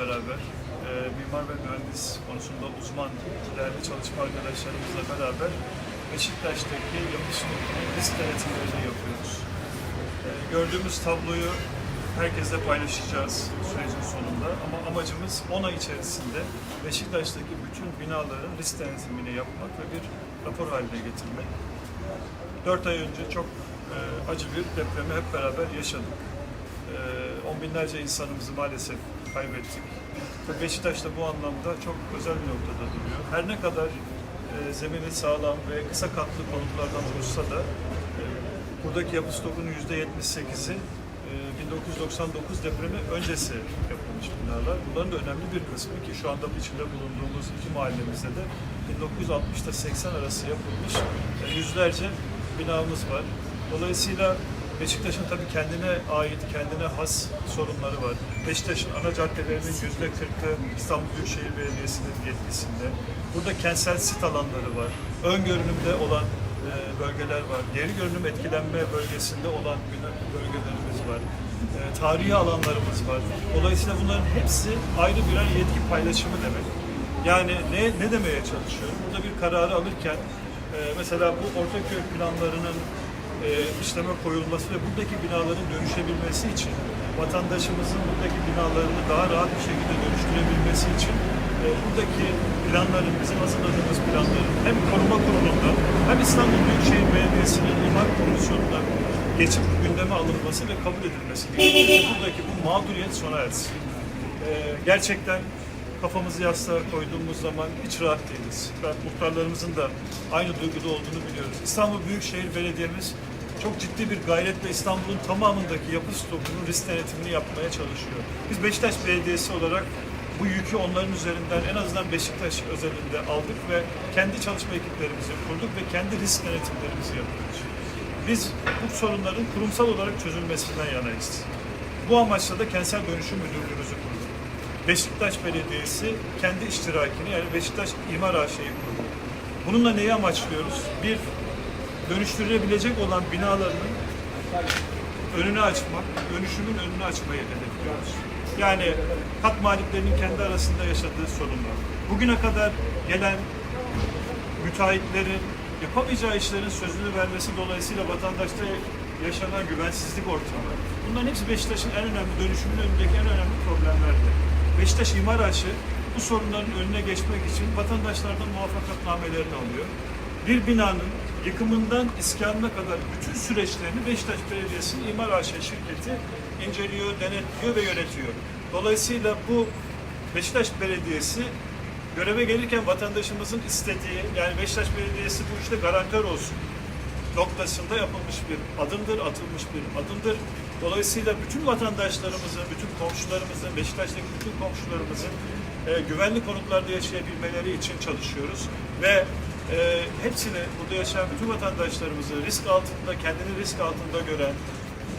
beraber e, mimar ve mühendis konusunda uzman değerli çalışma arkadaşlarımızla beraber Beşiktaş'taki yapı stokunun risk denetimlerini yapıyoruz. E, gördüğümüz tabloyu herkesle paylaşacağız sürecin sonunda ama amacımız 10 ay içerisinde Beşiktaş'taki bütün binaların risk denetimini yapmak ve bir rapor haline getirmek. 4 ay önce çok e, acı bir depremi hep beraber yaşadık. E, on binlerce insanımızı maalesef kaybettik. Beşiktaş da bu anlamda çok özel bir noktada duruyor. Her ne kadar e, zemini sağlam ve kısa katlı konutlardan oluşsa da e, buradaki yapı stokunun %78'i e, 1999 depremi öncesi yapılmış binalar. Bunların da önemli bir kısmı ki şu anda içinde bulunduğumuz iki mahallemizde de 1960'ta 80 arası yapılmış e, yüzlerce binamız var. Dolayısıyla Beşiktaş'ın tabii kendine ait, kendine has sorunları var. Beşiktaş'ın ana caddelerinin yüzde kırkı İstanbul Büyükşehir Belediyesi'nin yetkisinde. Burada kentsel sit alanları var. Ön görünümde olan e, bölgeler var. Geri görünüm etkilenme bölgesinde olan bölgelerimiz var. E, tarihi alanlarımız var. Dolayısıyla bunların hepsi ayrı birer yetki paylaşımı demek. Yani ne, ne demeye çalışıyorum? Burada bir kararı alırken e, mesela bu Ortaköy planlarının e, işleme koyulması ve buradaki binaların dönüşebilmesi için vatandaşımızın buradaki binalarını daha rahat bir şekilde dönüştürebilmesi için e, buradaki planların, bizim hazırladığımız planların hem koruma kurulunda hem İstanbul Büyükşehir Belediyesi'nin imar komisyonuna geçip gündeme alınması ve kabul edilmesi gerekiyor. Buradaki bu mağduriyet sona ersin. E, gerçekten kafamızı yastığa koyduğumuz zaman hiç rahat değiliz. Ben muhtarlarımızın da aynı duyguda olduğunu biliyoruz. İstanbul Büyükşehir Belediye'miz çok ciddi bir gayretle İstanbul'un tamamındaki yapı stokunun risk denetimini yapmaya çalışıyor. Biz Beşiktaş Belediyesi olarak bu yükü onların üzerinden en azından Beşiktaş özelinde aldık ve kendi çalışma ekiplerimizi kurduk ve kendi risk denetimlerimizi yapıyoruz. Biz bu sorunların kurumsal olarak çözülmesinden yanayız. Bu amaçla da kentsel dönüşüm müdürlüğümüzü kurduk. Beşiktaş Belediyesi kendi iştirakini yani Beşiktaş İmar AŞ'yi kurdu. Bununla neyi amaçlıyoruz? Bir, dönüştürülebilecek olan binalarının önünü açmak, dönüşümün önünü açmayı hedefliyoruz. Yani kat maliklerinin kendi arasında yaşadığı sorunlar. Bugüne kadar gelen müteahhitlerin yapamayacağı işlerin sözünü vermesi dolayısıyla vatandaşta yaşanan güvensizlik ortamı. Bunların hepsi Beşiktaş'ın en önemli dönüşümün önündeki en önemli problemlerdi. Beşiktaş İmar Aşı bu sorunların önüne geçmek için vatandaşlardan muvaffakatnamelerini alıyor. Bir binanın yıkımından iskanına kadar bütün süreçlerini Beşiktaş Belediyesi'nin İmar AŞ şirketi inceliyor, denetliyor ve yönetiyor. Dolayısıyla bu Beşiktaş Belediyesi göreve gelirken vatandaşımızın istediği, yani Beşiktaş Belediyesi bu işte garantör olsun noktasında yapılmış bir adımdır, atılmış bir adımdır. Dolayısıyla bütün vatandaşlarımızın, bütün komşularımızın, Beşiktaş'taki bütün komşularımızın e, güvenli konutlarda yaşayabilmeleri için çalışıyoruz. Ve e, hepsini, burada yaşayan bütün vatandaşlarımızı risk altında, kendini risk altında gören,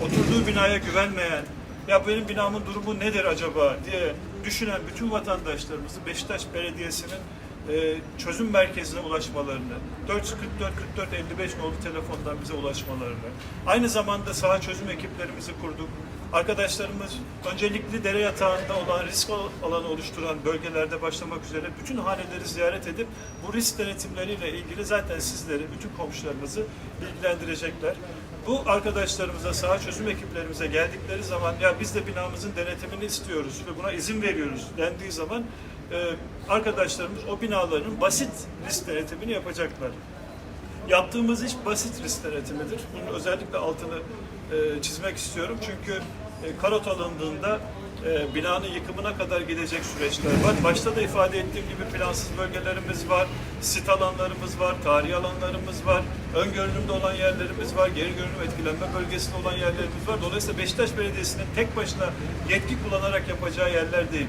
oturduğu binaya güvenmeyen, ya benim binamın durumu nedir acaba diye düşünen bütün vatandaşlarımızı Beşiktaş Belediyesi'nin e, çözüm merkezine ulaşmalarını, 444 44 55 nolu telefondan bize ulaşmalarını, aynı zamanda saha çözüm ekiplerimizi kurduk. Arkadaşlarımız öncelikli dere yatağında olan risk alanı oluşturan bölgelerde başlamak üzere bütün haneleri ziyaret edip bu risk denetimleriyle ilgili zaten sizleri, bütün komşularımızı bilgilendirecekler. Bu arkadaşlarımıza, saha çözüm ekiplerimize geldikleri zaman ya biz de binamızın denetimini istiyoruz ve buna izin veriyoruz dendiği zaman e, arkadaşlarımız o binaların basit risk denetimini yapacaklar. Yaptığımız iş basit risk denetimidir. Bunun özellikle altını e, çizmek istiyorum. Çünkü e, karot alındığında e, binanın yıkımına kadar gidecek süreçler var. Başta da ifade ettiğim gibi plansız bölgelerimiz var, sit alanlarımız var, tarihi alanlarımız var, ön görünümde olan yerlerimiz var, geri görünüm etkilenme bölgesinde olan yerlerimiz var. Dolayısıyla Beşiktaş Belediyesi'nin tek başına yetki kullanarak yapacağı yerler değil.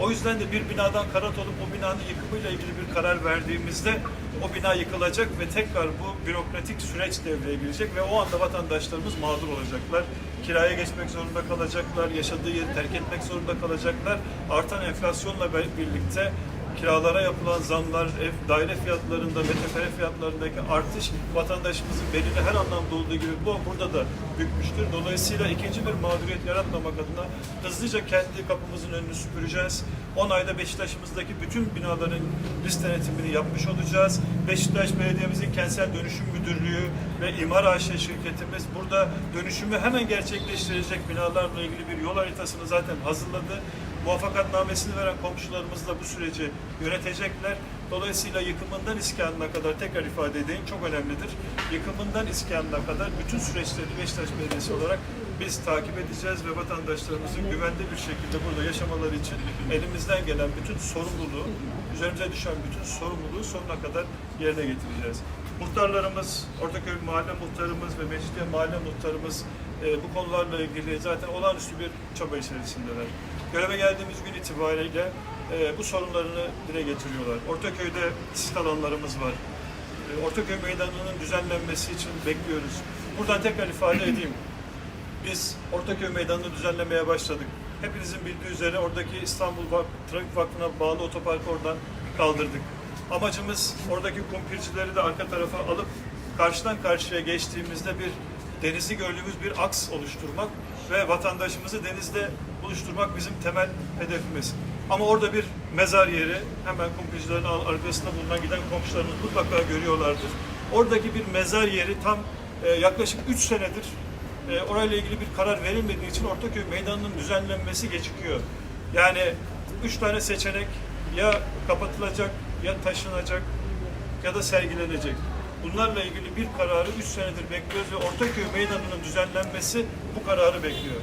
O yüzden de bir binadan karat olup o binanın yıkımıyla ilgili bir karar verdiğimizde o bina yıkılacak ve tekrar bu bürokratik süreç devreye girecek ve o anda vatandaşlarımız mağdur olacaklar. Kiraya geçmek zorunda kalacaklar, yaşadığı yeri terk etmek zorunda kalacaklar. Artan enflasyonla birlikte kiralara yapılan zamlar, ev daire fiyatlarında, metrekare fiyatlarındaki artış vatandaşımızın belini her anlamda olduğu gibi bu burada da bükmüştür. Dolayısıyla ikinci bir mağduriyet yaratmamak adına hızlıca kendi kapımızın önünü süpüreceğiz. 10 ayda Beşiktaş'ımızdaki bütün binaların list denetimini yapmış olacağız. Beşiktaş Belediye'mizin kentsel dönüşüm müdürlüğü ve İmar AŞ şirketimiz burada dönüşümü hemen gerçekleştirecek binalarla ilgili bir yol haritasını zaten hazırladı. Muvaffakatnamesini veren komşularımız da bu süreci yönetecekler. Dolayısıyla yıkımından iskanına kadar tekrar ifade edeyim çok önemlidir. Yıkımından iskanına kadar bütün süreçleri Beşiktaş Belediyesi olarak biz takip edeceğiz ve vatandaşlarımızın güvende bir şekilde burada yaşamaları için elimizden gelen bütün sorumluluğu, üzerimize düşen bütün sorumluluğu sonuna kadar yerine getireceğiz. Muhtarlarımız, Ortaköy Mahalle Muhtarımız ve Mecidiye Mahalle Muhtarımız e, bu konularla ilgili zaten olağanüstü bir çaba içerisindeler. Göreve geldiğimiz gün itibariyle e, bu sorunlarını dile getiriyorlar. Ortaköy'de sit alanlarımız var. E, Ortaköy Meydanı'nın düzenlenmesi için bekliyoruz. Buradan tekrar ifade edeyim. Biz Ortaköy Meydanı'nı düzenlemeye başladık. Hepinizin bildiği üzere oradaki İstanbul Trafik Vakfı'na bağlı otoparkı oradan kaldırdık. Amacımız oradaki kumpircileri de arka tarafa alıp karşıdan karşıya geçtiğimizde bir denizi gördüğümüz bir aks oluşturmak ve vatandaşımızı denizde buluşturmak bizim temel hedefimiz. Ama orada bir mezar yeri hemen al- arkasında bulunan giden komşularımız mutlaka görüyorlardır. Oradaki bir mezar yeri tam e, yaklaşık 3 senedir e, orayla ilgili bir karar verilmediği için Ortaköy Meydanı'nın düzenlenmesi gecikiyor. Yani üç tane seçenek ya kapatılacak, ya taşınacak ya da sergilenecek. Bunlarla ilgili bir kararı üç senedir bekliyoruz ve Ortaköy Meydanı'nın düzenlenmesi bu kararı bekliyor.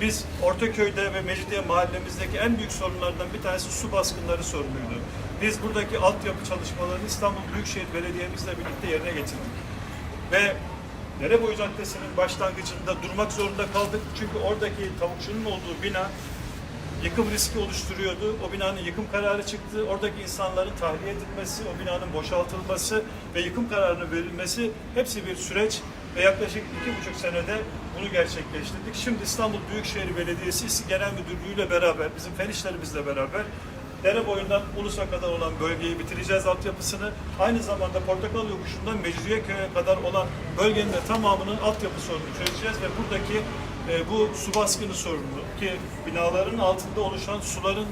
Biz Ortaköy'de ve Mecidiye mahallemizdeki en büyük sorunlardan bir tanesi su baskınları sorunuydu. Biz buradaki altyapı çalışmalarını İstanbul Büyükşehir Belediye'mizle birlikte yerine getirdik. Ve Dereboyu Caddesi'nin başlangıcında durmak zorunda kaldık. Çünkü oradaki tavukçunun olduğu bina yıkım riski oluşturuyordu. O binanın yıkım kararı çıktı. Oradaki insanların tahliye edilmesi, o binanın boşaltılması ve yıkım kararının verilmesi hepsi bir süreç ve yaklaşık iki buçuk senede bunu gerçekleştirdik. Şimdi İstanbul Büyükşehir Belediyesi Genel Müdürlüğü ile beraber, bizim fen işlerimizle beraber dere boyundan Ulus'a kadar olan bölgeyi bitireceğiz altyapısını. Aynı zamanda Portakal Yokuşu'ndan Mecidiyeköy'e kadar olan bölgenin de tamamının altyapı sorununu çözeceğiz ve buradaki bu su baskını sorunu ki binaların altında oluşan suların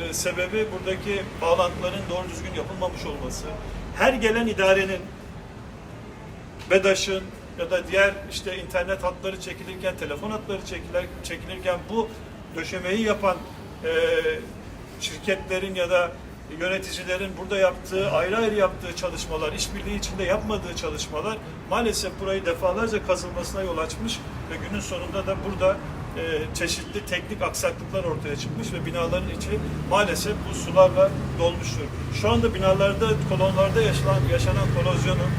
e, sebebi buradaki bağlantıların doğru düzgün yapılmamış olması. Her gelen idarenin BEDAŞ'ın ya da diğer işte internet hatları çekilirken, telefon hatları çekilir, çekilirken bu döşemeyi yapan e, şirketlerin ya da yöneticilerin burada yaptığı, ayrı ayrı yaptığı çalışmalar, işbirliği içinde yapmadığı çalışmalar maalesef burayı defalarca kazılmasına yol açmış ve günün sonunda da burada e, çeşitli teknik aksaklıklar ortaya çıkmış ve binaların içi maalesef bu sularla dolmuştur. Şu anda binalarda, kolonlarda yaşanan, yaşanan korozyonun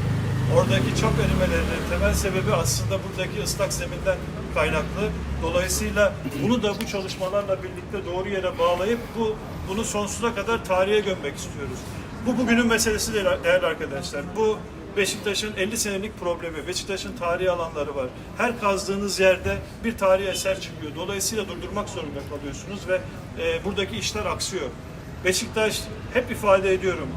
Oradaki çap erimelerinin temel sebebi aslında buradaki ıslak zeminden kaynaklı. Dolayısıyla bunu da bu çalışmalarla birlikte doğru yere bağlayıp bu bunu sonsuza kadar tarihe gömmek istiyoruz. Bu bugünün meselesi değil değerli arkadaşlar. Bu Beşiktaş'ın 50 senelik problemi. Beşiktaş'ın tarihi alanları var. Her kazdığınız yerde bir tarihi eser çıkıyor. Dolayısıyla durdurmak zorunda kalıyorsunuz ve e, buradaki işler aksıyor. Beşiktaş hep ifade ediyorum.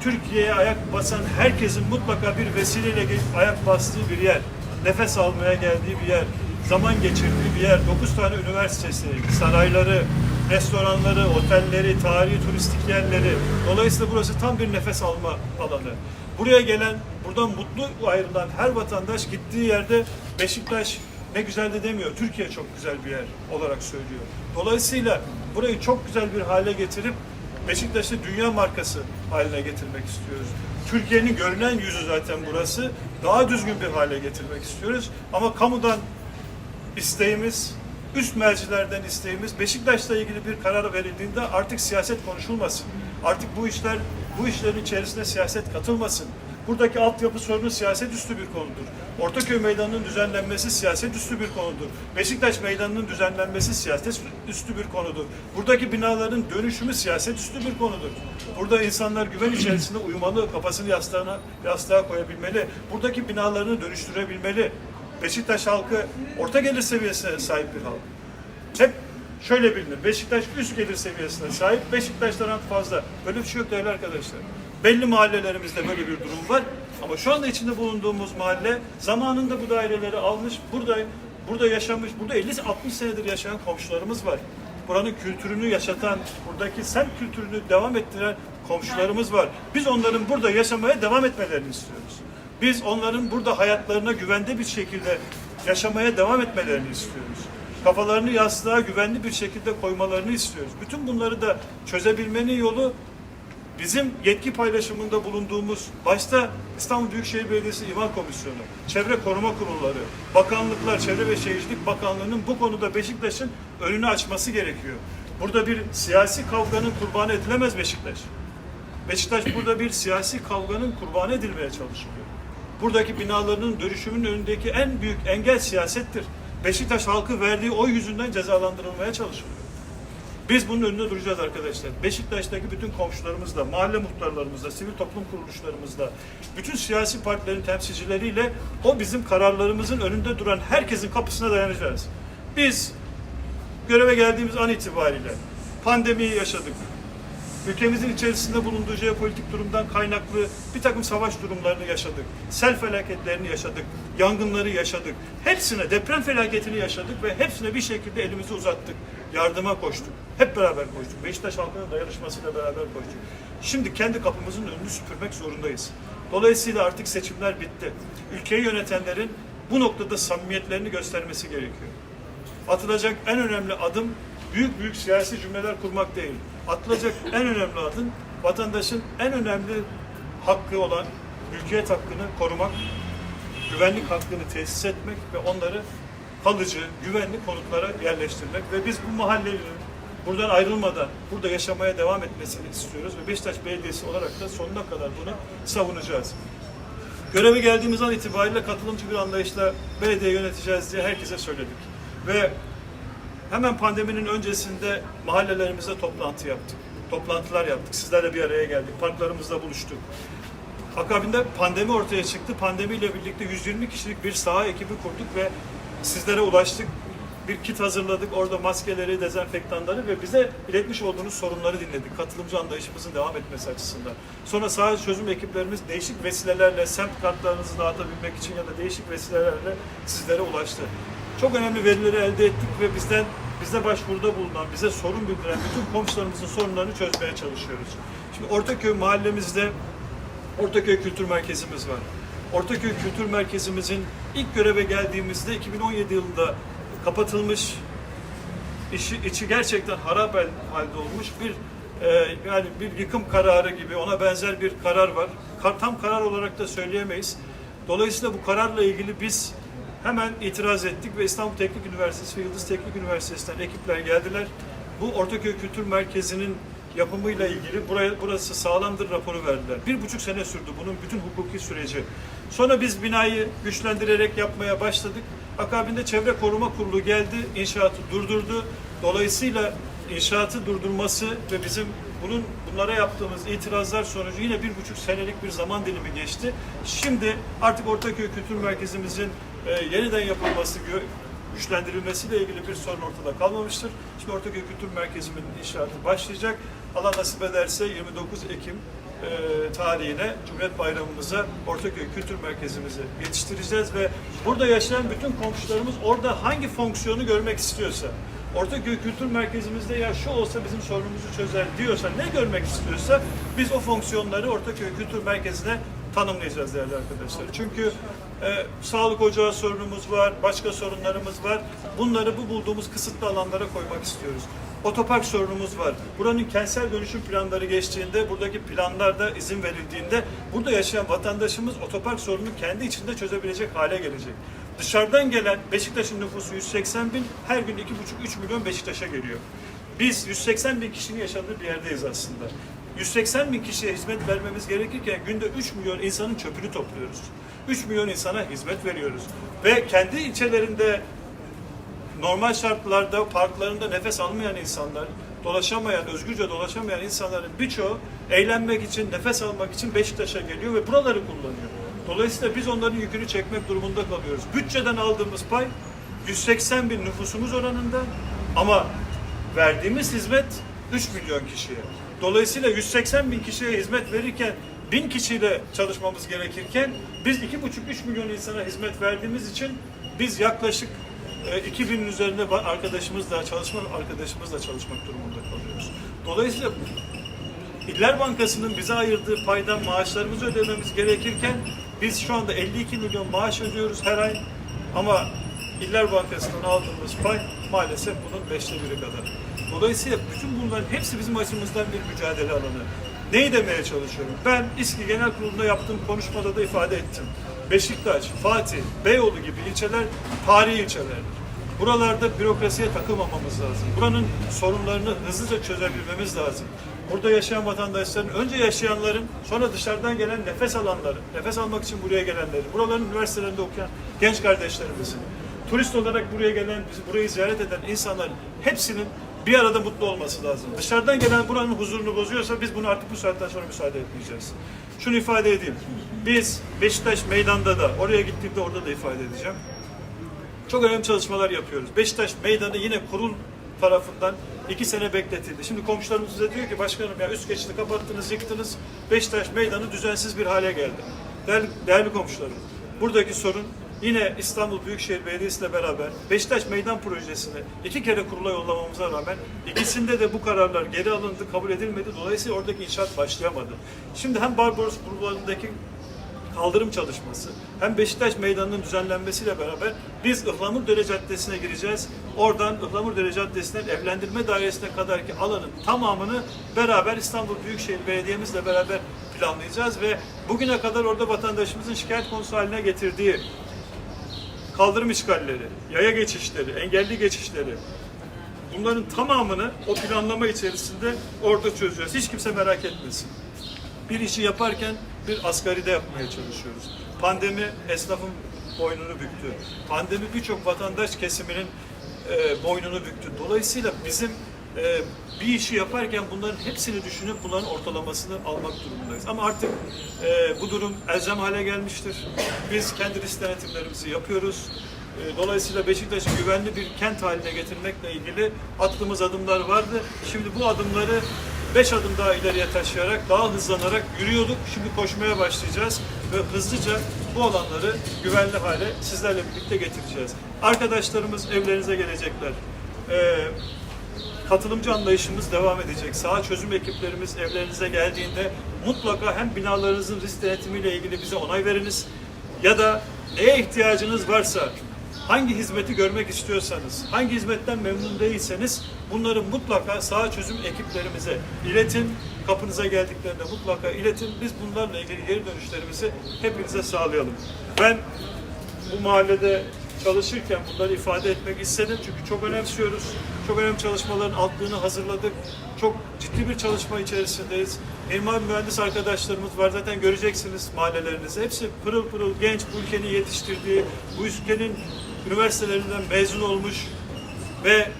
Türkiye'ye ayak basan herkesin mutlaka bir vesileyle ayak bastığı bir yer, nefes almaya geldiği bir yer, zaman geçirdiği bir yer, 9 tane üniversitesi, sarayları, restoranları, otelleri, tarihi turistik yerleri. Dolayısıyla burası tam bir nefes alma alanı. Buraya gelen, buradan mutlu ayrılan her vatandaş gittiği yerde Beşiktaş ne güzel de demiyor. Türkiye çok güzel bir yer olarak söylüyor. Dolayısıyla burayı çok güzel bir hale getirip Beşiktaş'ı dünya markası haline getirmek istiyoruz. Türkiye'nin görünen yüzü zaten burası. Daha düzgün bir hale getirmek istiyoruz. Ama kamudan isteğimiz, üst mercilerden isteğimiz Beşiktaş'la ilgili bir karar verildiğinde artık siyaset konuşulmasın. Artık bu işler bu işlerin içerisine siyaset katılmasın. Buradaki altyapı sorunu siyaset üstü bir konudur. Ortaköy Meydanı'nın düzenlenmesi siyaset üstü bir konudur. Beşiktaş Meydanı'nın düzenlenmesi siyaset üstü bir konudur. Buradaki binaların dönüşümü siyaset üstü bir konudur. Burada insanlar güven içerisinde uyumalı, kafasını yastığına, yastığa koyabilmeli. Buradaki binalarını dönüştürebilmeli. Beşiktaş halkı orta gelir seviyesine sahip bir halk. Hep şöyle bilinir. Beşiktaş üst gelir seviyesine sahip. Beşiktaş'tan fazla. Böyle bir şey yok değerli arkadaşlar. Belli mahallelerimizde böyle bir durum var. Ama şu anda içinde bulunduğumuz mahalle zamanında bu daireleri almış. Burada burada yaşamış, burada 50-60 senedir yaşayan komşularımız var. Buranın kültürünü yaşatan, buradaki semt kültürünü devam ettiren komşularımız var. Biz onların burada yaşamaya devam etmelerini istiyoruz. Biz onların burada hayatlarına güvende bir şekilde yaşamaya devam etmelerini istiyoruz. Kafalarını yastığa güvenli bir şekilde koymalarını istiyoruz. Bütün bunları da çözebilmenin yolu bizim yetki paylaşımında bulunduğumuz başta İstanbul Büyükşehir Belediyesi İmar Komisyonu, Çevre Koruma Kurulları, bakanlıklar, Çevre ve Şehircilik Bakanlığı'nın bu konuda Beşiktaş'ın önünü açması gerekiyor. Burada bir siyasi kavganın kurbanı edilemez Beşiktaş. Beşiktaş burada bir siyasi kavganın kurbanı edilmeye çalışılıyor. Buradaki binalarının dönüşümünün önündeki en büyük engel siyasettir. Beşiktaş halkı verdiği oy yüzünden cezalandırılmaya çalışılıyor. Biz bunun önünde duracağız arkadaşlar. Beşiktaş'taki bütün komşularımızla, mahalle muhtarlarımızla, sivil toplum kuruluşlarımızla, bütün siyasi partilerin temsilcileriyle o bizim kararlarımızın önünde duran herkesin kapısına dayanacağız. Biz göreve geldiğimiz an itibariyle pandemiyi yaşadık. Ülkemizin içerisinde bulunduğu jeopolitik durumdan kaynaklı bir takım savaş durumlarını yaşadık. Sel felaketlerini yaşadık. Yangınları yaşadık. Hepsine deprem felaketini yaşadık ve hepsine bir şekilde elimizi uzattık. Yardıma koştuk. Hep beraber koştuk. Beşiktaş halkının dayanışmasıyla beraber koştuk. Şimdi kendi kapımızın önünü süpürmek zorundayız. Dolayısıyla artık seçimler bitti. Ülkeyi yönetenlerin bu noktada samimiyetlerini göstermesi gerekiyor. Atılacak en önemli adım büyük büyük siyasi cümleler kurmak değil. Atılacak en önemli adım vatandaşın en önemli hakkı olan mülkiyet hakkını korumak, güvenlik hakkını tesis etmek ve onları kalıcı, güvenli konutlara yerleştirmek ve biz bu mahallelerin buradan ayrılmadan burada yaşamaya devam etmesini istiyoruz ve Beşiktaş Belediyesi olarak da sonuna kadar bunu savunacağız. Göreve geldiğimiz an itibariyle katılımcı bir anlayışla belediye yöneteceğiz diye herkese söyledik. Ve hemen pandeminin öncesinde mahallelerimizde toplantı yaptık. Toplantılar yaptık. Sizlerle bir araya geldik. Parklarımızda buluştuk. Akabinde pandemi ortaya çıktı. Pandemiyle birlikte 120 kişilik bir saha ekibi kurduk ve sizlere ulaştık. Bir kit hazırladık. Orada maskeleri, dezenfektanları ve bize iletmiş olduğunuz sorunları dinledik. Katılımcı anlayışımızın devam etmesi açısından. Sonra sahil çözüm ekiplerimiz değişik vesilelerle semt kartlarınızı dağıtabilmek için ya da değişik vesilelerle sizlere ulaştı. Çok önemli verileri elde ettik ve bizden bize başvuruda bulunan, bize sorun bildiren bütün komşularımızın sorunlarını çözmeye çalışıyoruz. Şimdi Ortaköy mahallemizde Ortaköy Kültür Merkezimiz var. Ortaköy Kültür Merkezimizin ilk göreve geldiğimizde 2017 yılında kapatılmış, içi, içi gerçekten harap hal- halde olmuş bir e, yani bir yıkım kararı gibi ona benzer bir karar var. Tam karar olarak da söyleyemeyiz. Dolayısıyla bu kararla ilgili biz hemen itiraz ettik ve İstanbul Teknik Üniversitesi ve Yıldız Teknik Üniversitesi'nden ekipler geldiler. Bu Ortaköy Kültür Merkezi'nin yapımıyla ilgili buraya, burası sağlamdır raporu verdiler. Bir buçuk sene sürdü bunun bütün hukuki süreci. Sonra biz binayı güçlendirerek yapmaya başladık. Akabinde Çevre Koruma Kurulu geldi, inşaatı durdurdu. Dolayısıyla inşaatı durdurması ve bizim bunun bunlara yaptığımız itirazlar sonucu yine bir buçuk senelik bir zaman dilimi geçti. Şimdi artık Ortaköy Kültür Merkezimizin e, yeniden yapılması, güçlendirilmesiyle ilgili bir sorun ortada kalmamıştır. Şimdi Ortaköy Kültür Merkezi'nin inşaatı başlayacak. Allah nasip ederse 29 Ekim e, tarihine Cumhuriyet Bayramımıza Ortaköy Kültür Merkezimizi yetiştireceğiz ve burada yaşayan bütün komşularımız orada hangi fonksiyonu görmek istiyorsa Ortaköy Kültür Merkezimizde ya şu olsa bizim sorunumuzu çözer diyorsa ne görmek istiyorsa biz o fonksiyonları Ortaköy Kültür Merkezi'ne tanımlayacağız değerli arkadaşlar. Çünkü e, sağlık ocağı sorunumuz var, başka sorunlarımız var. Bunları bu bulduğumuz kısıtlı alanlara koymak istiyoruz. Otopark sorunumuz var. Buranın kentsel dönüşüm planları geçtiğinde, buradaki planlarda izin verildiğinde burada yaşayan vatandaşımız otopark sorununu kendi içinde çözebilecek hale gelecek. Dışarıdan gelen Beşiktaş'ın nüfusu 180 bin, her gün 2,5-3 milyon Beşiktaş'a geliyor. Biz 180 bin kişinin yaşadığı bir yerdeyiz aslında. 180 bin kişiye hizmet vermemiz gerekirken günde 3 milyon insanın çöpünü topluyoruz. 3 milyon insana hizmet veriyoruz. Ve kendi ilçelerinde normal şartlarda parklarında nefes almayan insanlar, dolaşamayan, özgürce dolaşamayan insanların birçoğu eğlenmek için, nefes almak için Beşiktaş'a geliyor ve buraları kullanıyor. Dolayısıyla biz onların yükünü çekmek durumunda kalıyoruz. Bütçeden aldığımız pay 180 bin nüfusumuz oranında ama verdiğimiz hizmet 3 milyon kişiye. Dolayısıyla 180 bin kişiye hizmet verirken 1000 kişiyle çalışmamız gerekirken biz 2,5-3 milyon insana hizmet verdiğimiz için biz yaklaşık e, 2000'in üzerinde ba- arkadaşımızla, çalışma arkadaşımızla çalışmak durumunda kalıyoruz. Dolayısıyla İller Bankası'nın bize ayırdığı paydan maaşlarımızı ödememiz gerekirken biz şu anda 52 milyon maaş ödüyoruz her ay ama İller Bankası'ndan aldığımız pay maalesef bunun beşte biri kadar. Dolayısıyla bütün bunların hepsi bizim açımızdan bir mücadele alanı. Neyi demeye çalışıyorum? Ben İSKİ Genel Kurulu'nda yaptığım konuşmada da ifade ettim. Beşiktaş, Fatih, Beyoğlu gibi ilçeler tarihi ilçelerdir. Buralarda bürokrasiye takılmamamız lazım. Buranın sorunlarını hızlıca çözebilmemiz lazım. Burada yaşayan vatandaşların, önce yaşayanların, sonra dışarıdan gelen nefes alanların, nefes almak için buraya gelenlerin, buraların üniversitelerinde okuyan genç kardeşlerimizin, turist olarak buraya gelen, bizi burayı ziyaret eden insanların hepsinin bir arada mutlu olması lazım. Dışarıdan gelen buranın huzurunu bozuyorsa biz bunu artık bu saatten sonra müsaade etmeyeceğiz. Şunu ifade edeyim. Biz Beşiktaş meydanda da, oraya gittiğimde orada da ifade edeceğim. Çok önemli çalışmalar yapıyoruz. Beşiktaş meydanı yine kurul tarafından iki sene bekletildi. Şimdi komşularımız bize diyor ki başkanım ya üst geçidi kapattınız, yıktınız. Beşiktaş meydanı düzensiz bir hale geldi. Değerli, değerli komşularım, buradaki sorun yine İstanbul Büyükşehir Belediyesi ile beraber Beşiktaş Meydan Projesi'ni iki kere kurula yollamamıza rağmen ikisinde de bu kararlar geri alındı, kabul edilmedi. Dolayısıyla oradaki inşaat başlayamadı. Şimdi hem Barbaros Bulvarı'ndaki kaldırım çalışması hem Beşiktaş Meydanı'nın düzenlenmesiyle beraber biz Ihlamurdere Caddesi'ne gireceğiz. Oradan Ihlamurdere Caddesi'nden evlendirme dairesine kadarki alanın tamamını beraber İstanbul Büyükşehir Belediye'mizle beraber planlayacağız ve bugüne kadar orada vatandaşımızın şikayet konusu haline getirdiği kaldırım işgalleri, yaya geçişleri, engelli geçişleri bunların tamamını o planlama içerisinde orada çözeceğiz. Hiç kimse merak etmesin bir işi yaparken bir asgaride yapmaya çalışıyoruz. Pandemi esnafın boynunu büktü. Pandemi birçok vatandaş kesiminin e, boynunu büktü. Dolayısıyla bizim e, bir işi yaparken bunların hepsini düşünüp bunların ortalamasını almak durumundayız. Ama artık e, bu durum elzem hale gelmiştir. Biz kendi risk denetimlerimizi yapıyoruz. E, Dolayısıyla Beşiktaş'ı güvenli bir kent haline getirmekle ilgili attığımız adımlar vardı. Şimdi bu adımları beş adım daha ileriye taşıyarak, daha hızlanarak yürüyorduk. Şimdi koşmaya başlayacağız ve hızlıca bu alanları güvenli hale sizlerle birlikte getireceğiz. Arkadaşlarımız evlerinize gelecekler. Ee, katılımcı anlayışımız devam edecek. Saha çözüm ekiplerimiz evlerinize geldiğinde mutlaka hem binalarınızın risk denetimiyle ilgili bize onay veriniz ya da neye ihtiyacınız varsa hangi hizmeti görmek istiyorsanız, hangi hizmetten memnun değilseniz bunları mutlaka saha çözüm ekiplerimize iletin. Kapınıza geldiklerinde mutlaka iletin. Biz bunlarla ilgili geri dönüşlerimizi hepinize sağlayalım. Ben bu mahallede çalışırken bunları ifade etmek istedim çünkü çok önemsiyoruz. Çok önemli çalışmaların altlığını hazırladık. Çok ciddi bir çalışma içerisindeyiz. Mimar mühendis arkadaşlarımız var zaten göreceksiniz mahallelerinizde. Hepsi pırıl pırıl genç bu ülkenin yetiştirdiği, bu ülkenin üniversitelerinden mezun olmuş ve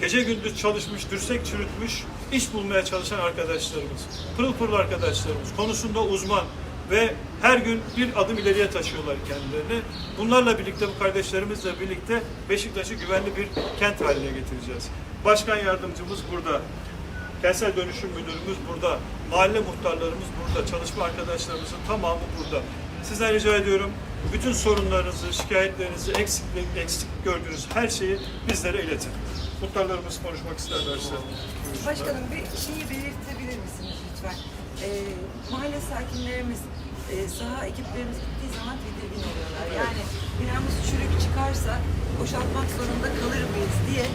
gece gündüz çalışmış, dürsek çürütmüş, iş bulmaya çalışan arkadaşlarımız. Pırıl pırıl arkadaşlarımız. Konusunda uzman ve her gün bir adım ileriye taşıyorlar kendilerini. Bunlarla birlikte, bu kardeşlerimizle birlikte Beşiktaş'ı güvenli bir kent haline getireceğiz. Başkan yardımcımız burada. Kentsel dönüşüm müdürümüz burada. Mahalle muhtarlarımız burada. Çalışma arkadaşlarımızın tamamı burada. Sizden rica ediyorum. Bütün sorunlarınızı, şikayetlerinizi, eksik, eksik gördüğünüz her şeyi bizlere iletin. Muhtarlarımız konuşmak isterlerse. Başkanım bir şeyi belirtebilir misiniz lütfen? Ee, sakinlerimiz, e, saha ekiplerimiz gittiği zaman tedirgin oluyorlar. Yani binamız çürük çıkarsa boşaltmak zorunda kalır mıyız diye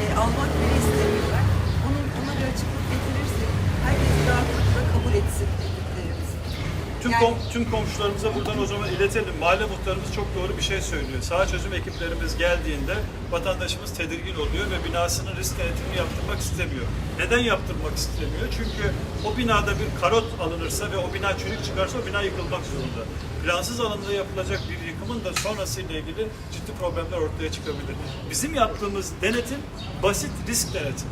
e, almak bile istemiyorlar. Onun, ona bir açıklık getirirsek herkes rahatlıkla kabul etsin. Tüm, Yani- kom- tüm komşularımıza buradan o zaman iletelim. Mahalle muhtarımız çok doğru bir şey söylüyor. Saha çözüm ekiplerimiz geldiğinde vatandaşımız tedirgin oluyor ve binasının risk denetimini yaptırmak istemiyor. Neden yaptırmak istemiyor? Çünkü o binada bir karot alınırsa ve o bina çürük çıkarsa o bina yıkılmak zorunda. Plansız alanda yapılacak bir yıkımın da sonrasıyla ilgili ciddi problemler ortaya çıkabilir. Bizim yaptığımız denetim basit risk denetimi.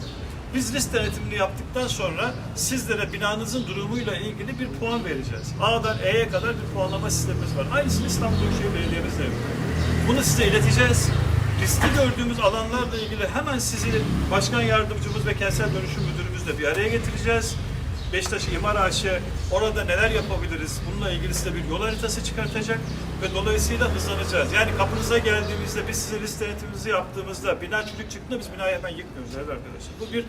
Biz risk denetimini yaptıktan sonra sizlere binanızın durumuyla ilgili bir puan vereceğiz. A'dan E'ye kadar bir puanlama sistemimiz var. Aynısını İstanbul Büyükşehir Belediye'miz de yapıyor. Bunu size ileteceğiz. riskli gördüğümüz alanlarla ilgili hemen sizi başkan yardımcımız ve kentsel dönüşüm müdürümüzle bir araya getireceğiz. Beşiktaş İmar AŞ orada neler yapabiliriz bununla ilgili size bir yol haritası çıkartacak ve dolayısıyla hızlanacağız. Yani kapınıza geldiğimizde biz size risk denetimimizi yaptığımızda bina çürük çıktığında biz binayı hemen yıkmıyoruz değerli arkadaşlar. Bu bir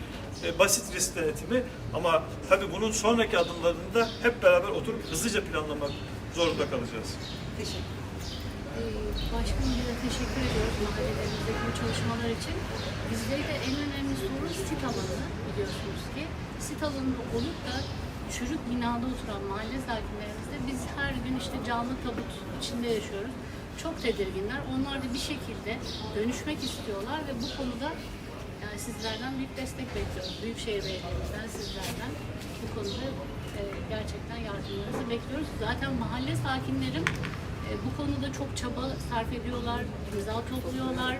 e, basit risk denetimi ama tabii bunun sonraki adımlarında hep beraber oturup hızlıca planlamak zorunda kalacağız. Teşekkür Ee, Başkanımıza teşekkür ediyoruz mahallelerimizdeki bu çalışmalar için. Bizde de en önemli sorun sit alanı biliyorsunuz ki. Sit alanında olup da çürük binada oturan mahalle sakinlerimizde biz her gün işte canlı tabut içinde yaşıyoruz. Çok tedirginler. Onlar da bir şekilde dönüşmek istiyorlar ve bu konuda yani sizlerden büyük destek bekliyoruz. Büyükşehir Belediye'mizden, sizlerden bu konuda e, gerçekten yardımlarınızı bekliyoruz. Zaten mahalle sakinlerim e, bu konuda çok çaba sarf ediyorlar, imza topluyorlar.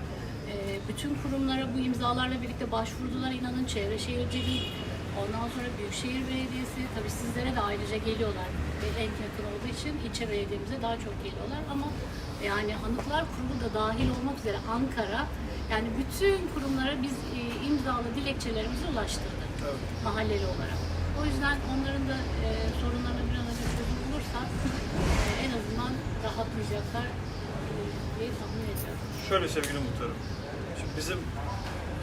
E, bütün kurumlara bu imzalarla birlikte başvurdular. İnanın Çevre Şehircilik, ondan sonra Büyükşehir Belediyesi, tabii sizlere de ayrıca geliyorlar. En yakın olduğu için ilçe belediyemize daha çok geliyorlar ama yani Anıtlar Kurulu da dahil olmak üzere Ankara, yani bütün kurumlara biz e, imzalı dilekçelerimizi ulaştırdık Evet. mahalleli olarak. O yüzden onların da e, sorunlarına bir an önce çözüm bulursa e, en azından rahatlayacaklar e, diye tahmin ediyorum. Şöyle sevgili muhtarım, şimdi bizim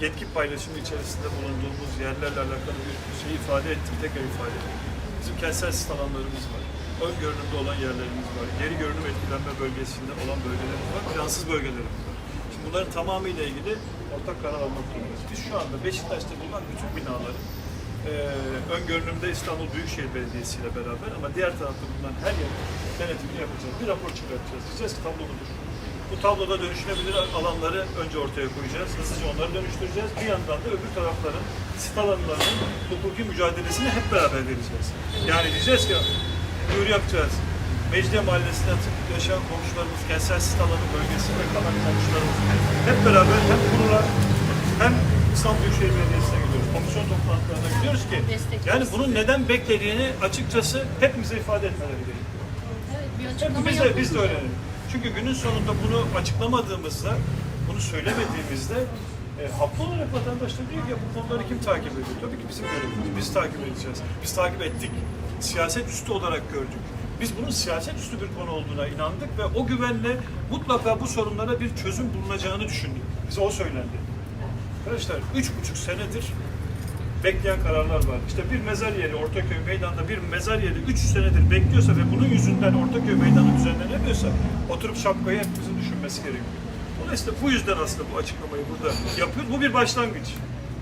yetki paylaşımı içerisinde bulunduğumuz yerlerle alakalı bir şey ifade ettim, tekrar ifade edeyim. Bizim kentsel sit alanlarımız var. Ön görünümde olan yerlerimiz var. Geri görünüm etkilenme bölgesinde olan bölgelerimiz var. Plansız bölgelerimiz var. Şimdi bunların tamamıyla ilgili ortak karar almak durumundayız. Biz şu anda Beşiktaş'ta bulunan bütün binaları eee ön görünümde İstanbul Büyükşehir Belediyesi ile beraber ama diğer tarafta bulunan her yerin denetimini yapacağız. Bir rapor çıkartacağız. Diyeceğiz ki tablo budur. Bu tabloda dönüşülebilir alanları önce ortaya koyacağız. Hızlıca onları dönüştüreceğiz. Bir yandan da öbür tarafların sit alanlarının hukuki mücadelesini hep beraber vereceğiz. Yani diyeceğiz ki duyuru yapacağız. Mecliye Mahallesi'nde yaşayan komşularımız, kentsel sit alanı bölgesinde kalan komşularımız hep beraber hem kurula hem İstanbul Büyükşehir Belediyesi'ne gidiyoruz. Komisyon toplantılarına gidiyoruz ki yani bunun neden beklediğini açıkçası hepimize ifade etmeleri gerekiyor. Evet, bir biz de, biz de öğrenelim. Çünkü günün sonunda bunu açıklamadığımızda, bunu söylemediğimizde e, haklı olarak vatandaşlar diyor ki ya bu konuları kim takip ediyor? Tabii ki bizim görevimiz. Biz takip edeceğiz. Biz takip ettik. Siyaset üstü olarak gördük. Biz bunun siyaset üstü bir konu olduğuna inandık ve o güvenle mutlaka bu sorunlara bir çözüm bulunacağını düşündük. Bize o söylendi. Arkadaşlar üç buçuk senedir bekleyen kararlar var. İşte bir mezar yeri Ortaköy Meydanı'nda bir mezar yeri 3 senedir bekliyorsa ve bunun yüzünden Ortaköy Meydanı düzenlenemiyorsa oturup şapkayı hepimizin düşünmesi gerekiyor. Dolayısıyla bu yüzden aslında bu açıklamayı burada yapıyoruz. Bu bir başlangıç.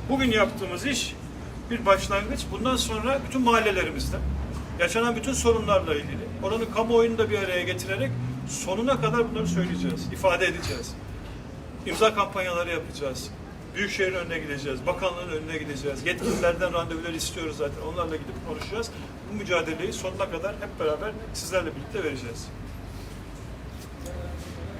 Bugün yaptığımız iş bir başlangıç. Bundan sonra bütün mahallelerimizde yaşanan bütün sorunlarla ilgili oranın kamuoyunu da bir araya getirerek sonuna kadar bunları söyleyeceğiz, ifade edeceğiz. İmza kampanyaları yapacağız. Büyükşehir'in önüne gideceğiz, bakanlığın önüne gideceğiz. Yetkililerden randevular istiyoruz zaten. Onlarla gidip konuşacağız. Bu mücadeleyi sonuna kadar hep beraber sizlerle birlikte vereceğiz.